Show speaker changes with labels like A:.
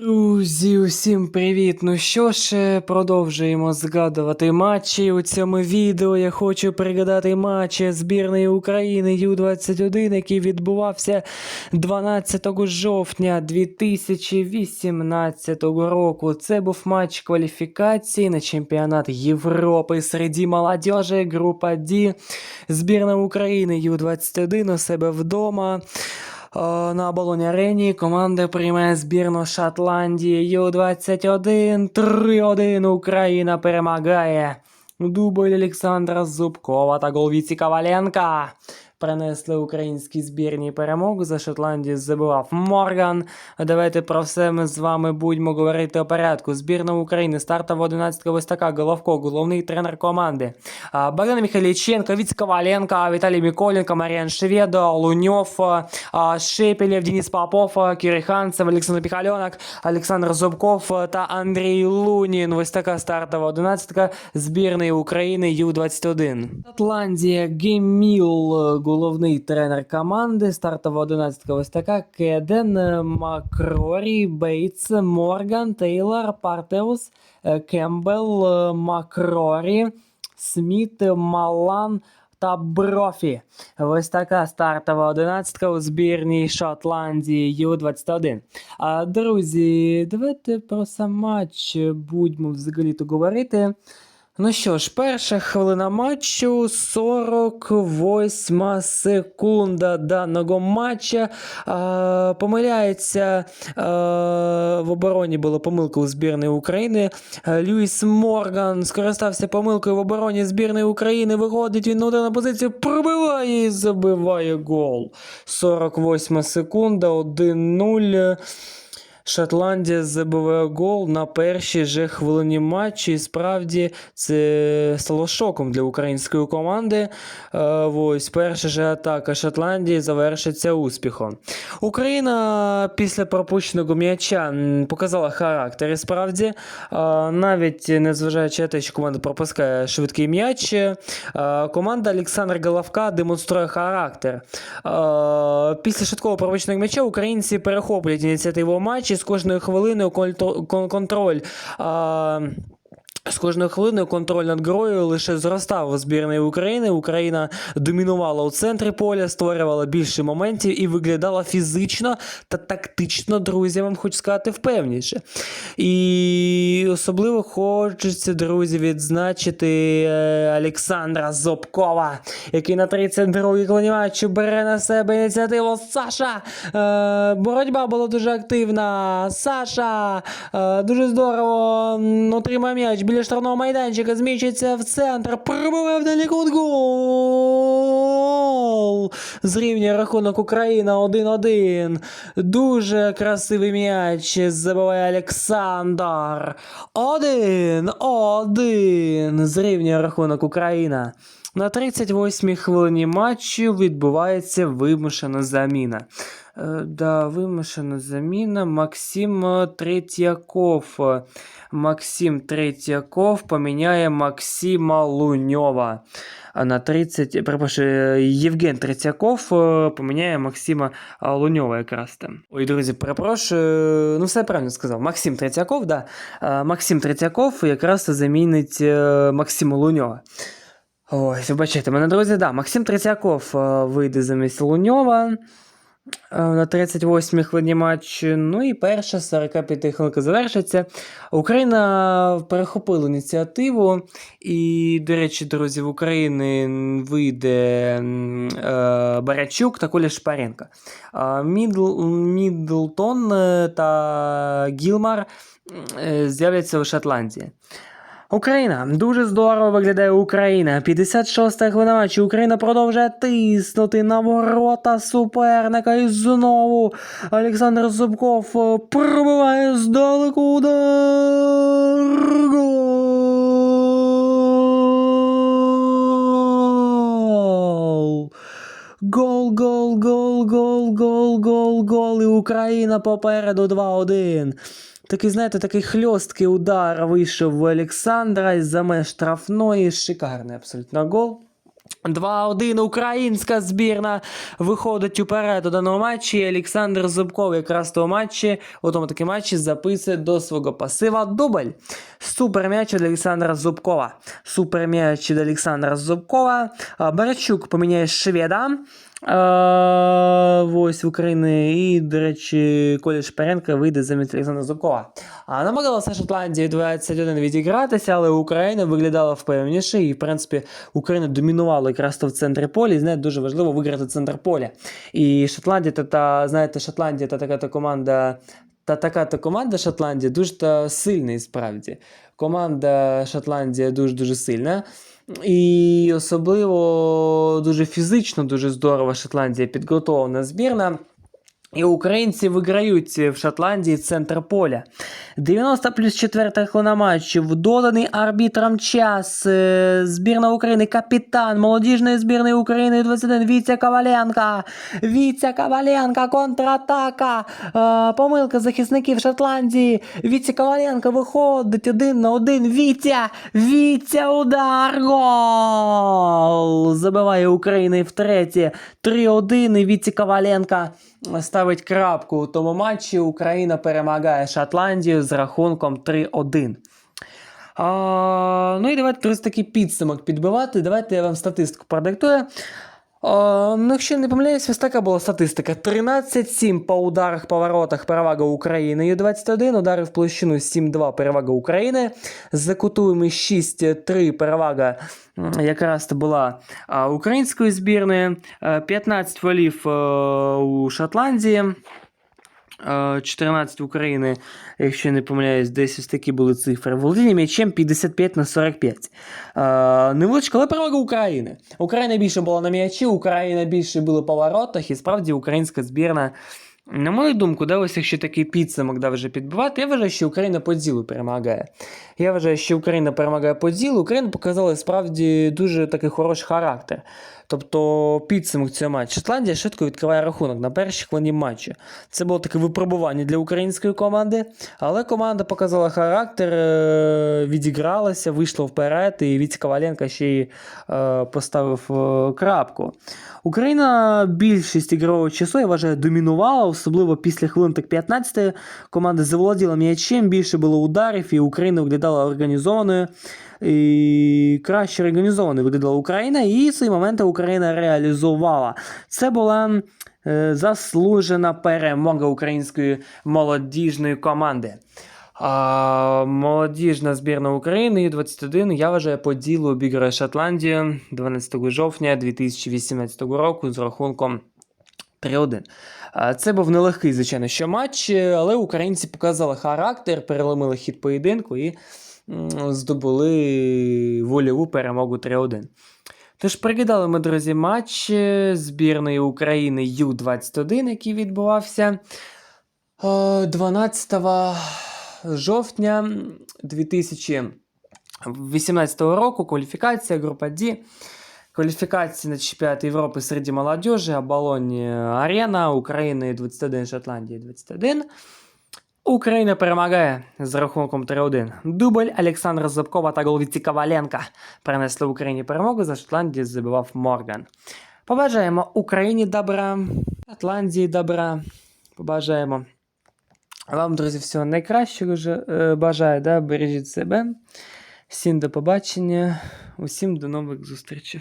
A: Друзі, усім привіт! Ну що ж, продовжуємо згадувати матчі. У цьому відео я хочу пригадати матчі збірної України Ю-21, який відбувався 12 жовтня 2018 року. Це був матч кваліфікації на чемпіонат Європи серед молодежі, група D. Збірна України Ю-21 у себе вдома. Е, На оболоні арені команда приймає збірну Шотландії Ю-21. 3-1 Україна перемагає. Дубль Олександра Зубкова та гол Віці Коваленка принесли українській збірній перемогу. За Шотландію забивав Морган. Давайте про все ми з вами будемо говорити у порядку. Збірна України стартова 11 ось така. Головко, головний тренер команди. А, Богдан Михайліченко, Віць Коваленко, Віталій Миколенко, Маріан Шведо, Луньов, а, Шепелєв, Денис Попов, Кириханцев, Олександр Піхальонок, Олександр Зубков та Андрій Лунін. Ось така стартова 11 збірної України Ю-21. Атландія Геміл, головний тренер команди. Стартова 11 ось така. Кеден, Макрорі, Бейтс, Морган, Тейлор, Партеус, е, Кембл, е, Макрорі, Сміт, Малан та Брофі. Ось така стартова одинадцятка у збірній Шотландії Ю-21. А друзі, давайте про сам матч будемо взагалі-то говорити. Ну що ж, перша хвилина матчу, 48 секунда даного матча. А, помиляється а, в обороні була помилка у збірної України. А, Льюіс Морган скористався помилкою в обороні збірної України. Виходить він на ударну позицію, пробиває і забиває гол. 48 секунда, 1-0. Шотландія забиває гол на першій же хвилині матчу. І справді це стало шоком для української команди. Е, Ось перша же атака Шотландії завершиться успіхом. Україна після пропущеного м'яча показала характер. І справді, е, навіть незважаючи на те, що команда пропускає швидкий м'яч, е, команда Олександра Головка демонструє характер. Після швидкого пропущеного м'яча українці перехоплюють ініціативу матчі з кожною хвилиною контроль. з кожною хвилиною контроль над грою лише зростав у збірної України. Україна домінувала у центрі поля, створювала більше моментів і виглядала фізично та тактично, друзі, вам хочу сказати, впевніше. І особливо хочеться, друзі, відзначити е, Олександра Зобкова, який на 32-й хвилині матчу бере на себе ініціативу. Саша! Е, боротьба була дуже активна. Саша! Е, дуже здорово м, отримав м'яч біля штрафного майданчика, зміщиться в центр, пробиває вдалі кут гол! Зрівнює рахунок Україна 1-1. Дуже красивий м'яч забиває Олександр. 1-1. Зрівнює рахунок Україна. На 38-й хвилині матчу відбувається вимушена заміна. Е, Да, вимушена заміна. Максим Третьяков. Максим Третьяков поміняє Максима Луньова. На 30, перепрошую, Євген Третьяков е, поміняє Максима а, Луньова якраз там. Ой, друзі, перепрошую. Ну, все правильно сказав. Максим Третьяков, да. Максим Третьяков якраз замінить Максима Луньова. Ой, вибачайте мене, друзі, да. Максим Третьяков вийде замість Луньова. Е, На 38-й хвилині матчу. Ну і перша 45 хвилинка завершиться. Україна перехопила ініціативу. І, до речі, друзі, в України вийде е, Барячук та Коля Шпаренко. А Мідл, Мідлтон та Гілмар е, з'являться у Шотландії. Україна дуже здорово виглядає Україна. 56-та хвилина матчу. Україна продовжує тиснути на ворота суперника. І знову Олександр Зубков е, пробиває здалеку удар. Гол! Гол, гол, гол, гол, гол, гол, гол. І Україна попереду 2-1. Такий, знаєте, такий хльосткий удар вийшов у Олександра із-за меж штрафної. Шикарний абсолютно гол. 2-1 українська збірна виходить уперед у даному матчі. Олександр Зубков якраз в тому матчі, у тому таки матчі записує до свого пасива дубль. Супер м'яч від Олександра Зубкова. Супер м'яч від Олександра Зубкова. Барачук поміняє шведа. А, ось в Україні. І, до речі, Коля Шпаренка вийде замість Олександра Зубкова. А намагалася Шотландія 21 відігратися, але Україна виглядала впевненіше. І, в принципі, Україна домінувала якраз то в центрі поля. І знаєте, дуже важливо виграти центр поля. І Шотландія, та, та знаєте, Шотландія та така та команда. Та така то команда Шотландія дуже сильна і справді. Команда Шотландія дуже дуже сильна. І особливо дуже фізично, дуже здорово Шотландія підготовлена збірна. І українці виграють в Шотландії центр поля. 90 плюс 4 хвилина матчу. В доданий арбітром час. Е, Збірна України, капітан молодіжної збірної України 21 Вітя Коваленко. Вітя Коваленко, контратака. Е, Помилка захисників Шотландії. Вітя Коваленко виходить один на один. Вітя! Вітя удар! Гол! Забиває Україна втретє. 3-1 і Віці Коваленка ставить крапку у тому матчі. Україна перемагає Шотландію з рахунком 3-1. А, ну і давайте такий підсумок підбивати. Давайте я вам статистику продиктую. А, ну, якщо не помиляюсь, ось така була статистика. 13-7 по ударах поворотах перевага України. Ю-21 удари в площину 7-2 перевага України. За кутуємо 6-3 перевага якраз була української збірної. Е, 15 волів е, у Шотландії. Е, 14 України, якщо не помиляюсь, десь ось такі були цифри. Володіння м'ячем 55 на 45. Е, Невеличка, але перевага України. Україна більше була на м'ячі, Україна більше була по воротах, і справді українська збірна. На мою думку, да, ось якщо такий підсумок да, вже підбивати, я вважаю, що Україна по ділу перемагає. Я вважаю, що Україна перемагає по ділу. Україна показала справді дуже такий хороший характер. Тобто підсумок цього матчу. Шотландія швидко відкриває рахунок на першій хвилині матчу. Це було таке випробування для української команди, але команда показала характер, е, відігралася, вийшла вперед, і Вітя Коваленко ще й е, поставив е, крапку. Україна більшість ігрового часу, я вважаю, домінувала, особливо після хвилин так 15 команда заволоділа м'ячем, більше було ударів, і Україна виглядала організованою. І краще організовано виглядала Україна, і ці моменти Україна реалізувала. Це була е, заслужена перемога української молодіжної команди. А, молодіжна збірна України Ю-21, я вважаю, по ділу обіграє Шотландію 12 жовтня 2018 року з рахунком 3-1. Це був нелегкий, звичайно, що матч, але українці показали характер, переломили хід поєдинку і здобули вольову перемогу 3-1. Тож прикидали ми, друзі, матч е, збірної України Ю-21, який відбувався е, 12 жовтня 2018 року. Кваліфікація, група D. Кваліфікації на чемпіонат Європи серед молодежі, Оболонь Арена, України 21, Шотландії 21. Україна перемагає з рахунком 3-1. Дубль Олександра Зубкова та гол Віті Коваленка принесли Україні перемогу. За Шотландію забивав Морган. Побажаємо Україні добра, Шотландії добра. Побажаємо. Вам, друзі, всього найкращого е, бажаю, да? бережіть себе. Всім до побачення, усім до нових зустрічей.